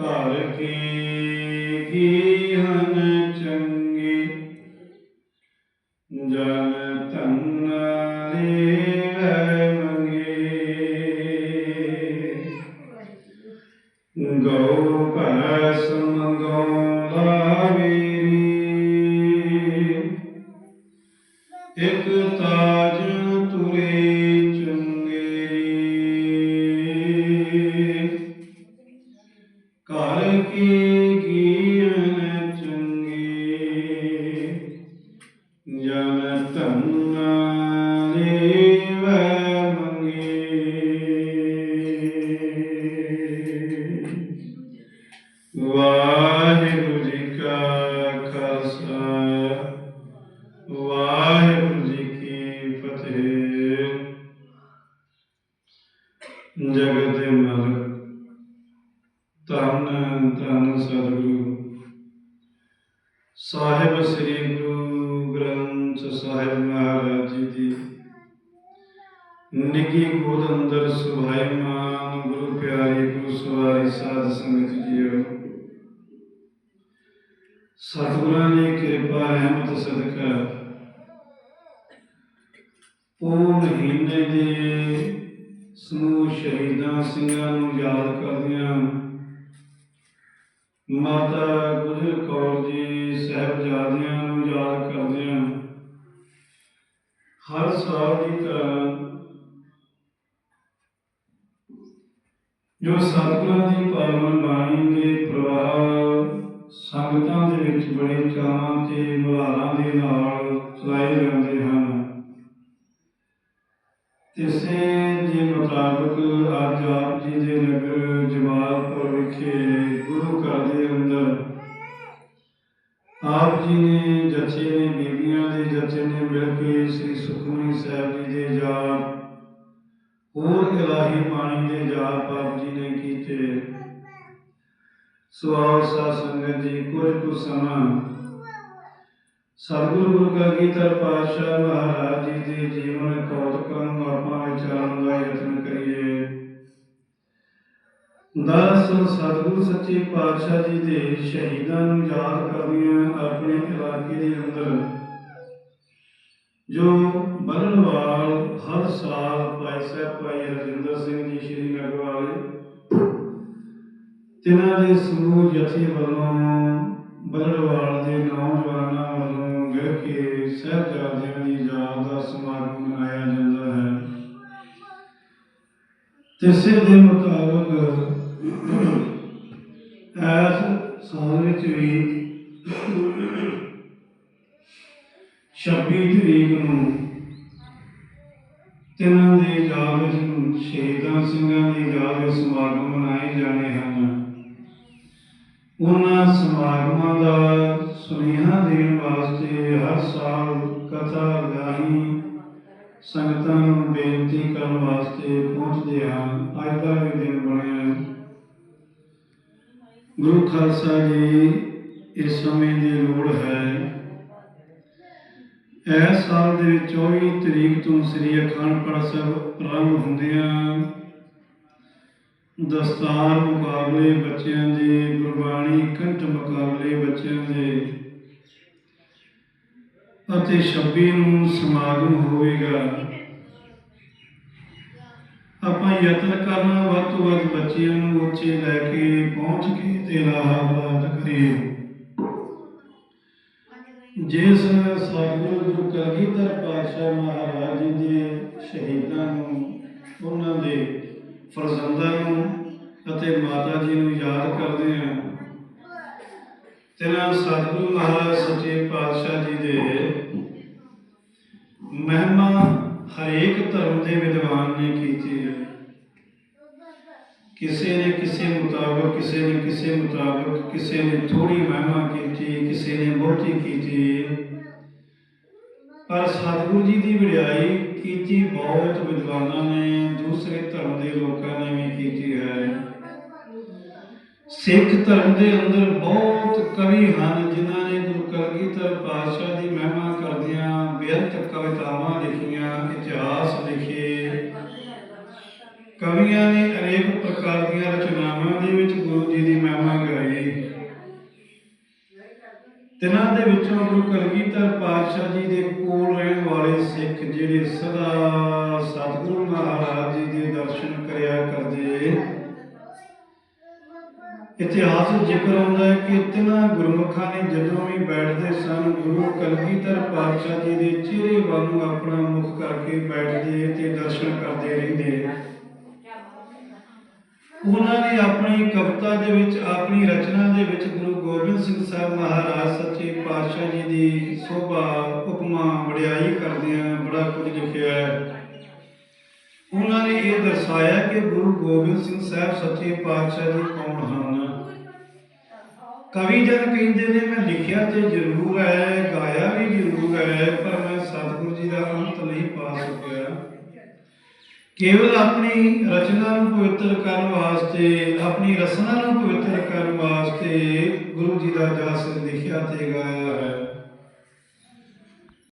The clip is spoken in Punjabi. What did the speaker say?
ਘਰ ਕੀ ਹਨ ਚੰਗੀ? ਜਨ ਧਨ ਲੇਵੈ ਮੰਗੇ। ਗਉ ਭੈਸ ਮੰਗਉ ਲਾਵੇਰੀ ਇਕ ਤਾਜ ਧੰਨ ਧੰਨ ਸਤਿਗੁਰੂ। ਸਾਹਿਬ ਸ੍ਰੀ ਗੁਰੂ ਗ੍ਰੰਥ ਸਾਹਿਬ ਮਹਾਰਾਜ ਜੀ ਦੀ ਨਿੱਗੀ ਗੋਦ ਅੰਦਰ ਸੁਭਾਈਮਾਨ ਗੁਰੂ ਪਿਆਰੀ ਗੁਰੂ ਸਵਾਰੀ ਸਾਧ ਸੰਗਤ ਜੀਓ। ਸਤਿਗੁਰਾਂ ਦੀ ਕਿਰਪਾ, ਰਹਿਮਤ, ਸਦਕਾ ਉਹ ਮਹੀਨੇ ਦੇ ਸਮੂਹ ਸ਼ਹੀਦਾਂ ਸਿੰਘਾਂ ਨੂੰ ਯਾਦ ਕਰਦਿਆਂ ਮਾਤਾ ਗੁਜਰ ਕੌਰ ਜੀ, ਸਾਹਿਬਜ਼ਾਦਿਆਂ ਨੂੰ ਯਾਦ ਕਰਦਿਆਂ ਹਰ ਸਾਲ ਦੀ ਤਰ੍ਹਾਂ ਜੋ ਸਤਿਗੁਰਾਂ ਦੀ ਪਾਵਨ ਬਾਣੀ ਦੇ ਪ੍ਰਵਾਹ ਸੰਗਤਾਂ ਦੇ ਵਿੱਚ ਬੜੇ ਚਾਅ ਤੇ ਮੁਹਾਰਾਂ ਦੇ ਨਾਲ ਚਲਾਏ ਜਾਂਦੇ ਹਨ। ਤਿਸੇ ਦੇ ਮੁਤਾਬਕ ਅੱਜ ਆਪ ਜੀ ਦੇ ਨਗਰ ਜਮਾਲਪੁਰ ਵਿਖੇ ਗੁਰੂ ਘਰ ਦੇ ਅੰਦਰ ਆਪ ਜੀ ਨੇ, ਜੱਥੇ ਨੇ, ਬੀਬੀਆਂ ਦੇ ਜੱਥੇ ਨੇ ਮਿਲ ਕੇ ਸ੍ਰੀ ਸੁਖਮਨੀ ਸਾਹਿਬ ਜੀ ਦੇ ਜਾਪ ਹੋਰ ਇਲਾਹੀ ਬਾਣੀ ਦੇ ਜਾਪ ਆਪ ਜੀ ਨੇ ਕੀਤੇ। ਸੋ ਆਓ ਸਾਧ ਸੰਗਤ ਜੀ, ਕੁਝ ਕੁ ਸਮਾਂ ਸਤਿਗੁਰੂ ਗੁਰੂ ਕਲਗੀਧਰ ਪਾਤਸ਼ਾਹ ਮਹਾਰਾਜ ਜੀ ਦੇ ਜੀਵਨ ਕੌਤਕਾਂ ਨੂੰ ਆਪਾਂ ਵਿਚਾਰਨ ਦਾ ਯਤਨ ਕਰੀਏ। ਦਰਅਸਲ ਸਤਿਗੁਰੂ ਸੱਚੇ ਪਾਤਸ਼ਾਹ ਜੀ ਦੇ ਸ਼ਹੀਦਾਂ ਨੂੰ ਯਾਦ ਕਰਦਿਆਂ ਆਪਣੇ ਇਲਾਕੇ ਦੇ ਅੰਦਰ। ਜੋ ਬਲਨਵਾਲ ਹਰ ਸਾਲ ਭਾਈ ਸਾਹਿਬ, ਭਾਈ ਹਰਜਿੰਦਰ ਸਿੰਘ ਜੀ, ਸ਼੍ਰੀ ਨਗਰ ਤਿਨਾਂ ਦੇ ਸਮੂਹ ਜਥੇ ਵੱਲੋਂ ਬਲੜਵਾਲ ਦੇ ਨੌਜਵਾਨਾਂ ਵੱਲੋਂ ਮਿਲ ਕੇ ਸਾਹਿਬਜ਼ਾਦਿਆਂ ਦੀ ਯਾਦ ਦਾ ਸਮਾਗਮ ਮਨਾਇਆ ਜਾਂਦਾ ਹੈ। ਤਿਸੇ ਦੇ ਮੁਤਾਬਕ ਐਸ ਸਾਲ ਵਿੱਚ ਵੀ 26 ਤਰੀਕ ਨੂੰ ਤਿੰਨਾਂ ਦੇ ਯਾਦ ਵਿੱਚ ਸ਼ਹੀਦਾਂ ਸਿੰਘਾਂ ਦੀ ਯਾਦ ਵਿੱਚ ਸਮਾਗਮ ਮਨਾਏ ਜਾਣੇ ਹਨ। ਉਹਨਾਂ ਸਮਾਗਮਾਂ ਦਾ ਸੁਨੇਹਾ ਦੇਣ ਵਾਸਤੇ ਹਰ ਸਾਲ ਕਥਾ ਗਾਹੀ ਸੰਗਤਾਂ ਨੂੰ ਬੇਨਤੀ ਕਰਨ ਵਾਸਤੇ ਪਹੁੰਚਦੇ ਹਨ। ਅੱਜ ਦਾ ਵੀ ਦਿਨ ਗੁਰੂ ਖਾਲਸਾ ਜੀ, ਇਸ ਸਮੇਂ ਦੀ ਲੋੜ ਹੈ। ਇਸ ਸਾਲ ਦੇ ਵਿੱਚ 24 ਤਰੀਕ ਤੋਂ ਸ੍ਰੀ ਅਖੰਡ ਪਾਠ ਸਾਹਿਬ ਆਰੰਭ ਹੁੰਦਿਆਂ ਦਸਤਾਰ ਮੁਕਾਬਲੇ ਬੱਚਿਆਂ ਦੇ, ਗੁਰਬਾਣੀ ਕੰਠ ਮੁਕਾਬਲੇ ਬੱਚਿਆਂ ਦੇ ਅਤੇ 26 ਨੂੰ ਸਮਾਗਮ ਹੋਵੇਗਾ। ਆਪਾਂ ਯਤਨ ਕਰਨਾ, ਵੱਧ ਤੋਂ ਵੱਧ ਬੱਚਿਆਂ ਨੂੰ ਉੱਚੇ ਲੈ ਕੇ ਪਹੁੰਚ ਕੇ ਤੇ ਲਾਹਾਬਾਦ ਕਰੀਏ। ਜਿਸ ਸਤਿਗੁਰੂ ਗੁਰੂ ਕਲਗੀਧਰ ਪਾਤਸ਼ਾਹ ਮਹਾਰਾਜ ਜੀ ਦੇ ਸ਼ਹੀਦਾਂ ਨੂੰ, ਉਹਨਾਂ ਦੇ ਫਰਜ਼ੰਦਾਂ ਨੂੰ ਅਤੇ ਮਾਤਾ ਜੀ ਨੂੰ ਯਾਦ ਕਰਦੇ ਹਾਂ। ਤੇਰਾ ਸਤਿਗੁਰੂ ਮਹਾਰਾਜ ਸੱਚੇ ਪਾਤਸ਼ਾਹ ਜੀ ਦੇ ਮਹਿਮਾ ਹਰੇਕ ਧਰਮ ਦੇ ਵਿਦਵਾਨ ਨੇ ਕੀਤੀ ਹੈ। ਕਿਸੇ ਨੇ ਕਿਸੇ ਮੁਤਾਬਕ, ਕਿਸੇ ਨੇ ਕਿਸੇ ਮੁਤਾਬਕ, ਕਿਸੇ ਨੇ ਥੋੜੀ ਮਹਿਮਾ ਕੀਤੀ, ਕਿਸੇ ਨੇ ਬਹੁਤੀ ਕੀਤੀ। ਪਰ ਸਤਿਗੁਰੂ ਜੀ ਦੀ ਵਡਿਆਈ ਕੀਤੀ ਬਹੁਤ ਵਿਦਵਾਨਾਂ ਨੇ, ਦੂਸਰੇ ਧਰਮ ਦੇ ਲੋਕਾਂ ਨੇ ਵੀ ਕੀਤੀ ਹੈ। ਸਿੱਖ ਧਰਮ ਦੇ ਅੰਦਰ ਬਹੁਤ ਕਵੀ ਹਨ, ਜਿਨ੍ਹਾਂ ਨੇ ਗੁਰੂ ਕਲਗੀਧਰ ਪਾਤਸ਼ਾਹ ਦੀ ਮਹਿਮਾ ਕਰਦਿਆਂ ਬੇਅੰਤ ਕਵਿਤਾਵਾਂ ਲਿਖੀਆਂ ਕਵੀਆਂ ਨੇ ਅਨੇਕ ਪ੍ਰਕਾਰ ਦੀਆਂ ਰਚਨਾਵਾਂ ਦੇ ਵਿੱਚ ਗੁਰੂ ਜੀ ਦੀ ਮਹਿਮਾ ਗਾਈ ਤਿਨਾਂ ਦੇ ਵਿੱਚੋਂ ਗੁਰੂ ਕਲਗੀਧਰ ਪਾਤਸ਼ਾਹ ਜੀ ਦੇ ਕੋਲ ਰਹਿਣ ਵਾਲੇ ਸਿੱਖ ਜਿਹੜੇ ਸਦਾ ਸਤਿਗੁਰੂ ਮਹਾਰਾਜ ਜੀ ਦੇ ਦਰਸ਼ਨ ਕਰਿਆ ਕਰਦੇ ਇਤਿਹਾਸ ਜ਼ਿਕਰ ਆਉਂਦਾ ਹੈ ਕਿ ਤਿਨਾਂ ਗੁਰਮੁਖਾਂ ਨੇ ਜਦੋਂ ਵੀ ਬੈਠਦੇ ਸਨ, ਗੁਰੂ ਕਲਗੀਧਰ ਪਾਤਸ਼ਾਹ ਜੀ ਦੇ ਚਿਹਰੇ ਵੱਲ ਆਪਣਾ ਮੁਖ ਕਰਕੇ ਬੈਠਦੇ ਤੇ ਦਰਸ਼ਨ ਕਰਦੇ ਰਹਿੰਦੇ ਉਹਨਾਂ ਨੇ ਆਪਣੀ ਕਵਿਤਾ ਦੇ ਵਿੱਚ, ਆਪਣੀ ਰਚਨਾ ਦੇ ਵਿੱਚ ਗੁਰੂ ਗੋਬਿੰਦ ਸਿੰਘ ਸਾਹਿਬ ਮਹਾਰਾਜ ਸੱਚੇ ਪਾਤਸ਼ਾਹ ਜੀ ਦੀ ਸੋਭਾ, ਉਪਮਾ, ਵਡਿਆਈ ਕਰਦਿਆਂ ਬੜਾ ਕੁਝ ਲਿਖਿਆ ਹੈ। ਉਹਨਾਂ ਨੇ ਇਹ ਦਰਸਾਇਆ ਕਿ ਗੁਰੂ ਗੋਬਿੰਦ ਸਿੰਘ ਸਾਹਿਬ ਸੱਚੇ ਪਾਤਸ਼ਾਹ ਜੀ ਕੌਣ ਹਨ? ਕਵੀ ਜਨ ਕਹਿੰਦੇ ਨੇ, ਮੈਂ ਲਿਖਿਆ ਤੇ ਜ਼ਰੂਰ ਹੈ, ਗਾਇਆ ਵੀ ਜ਼ਰੂਰ ਹੈ, ਪਰ ਮੈਂ ਸਤਿਗੁਰੂ ਜੀ ਦਾ ਅੰਤ ਨਹੀਂ ਪਾ ਸਕਿਆ। ਕੇਵਲ ਆਪਣੀ ਰਚਨਾ ਨੂੰ ਪਵਿੱਤਰ ਕਰਨ ਵਾਸਤੇ, ਆਪਣੀ ਰਸਨਾ ਨੂੰ ਪਵਿੱਤਰ ਕਰਨ ਵਾਸਤੇ ਗੁਰੂ ਜੀ ਦਾ ਜਸ ਲਿਖਿਆ ਤੇ ਗਾਇਆ ਹੈ।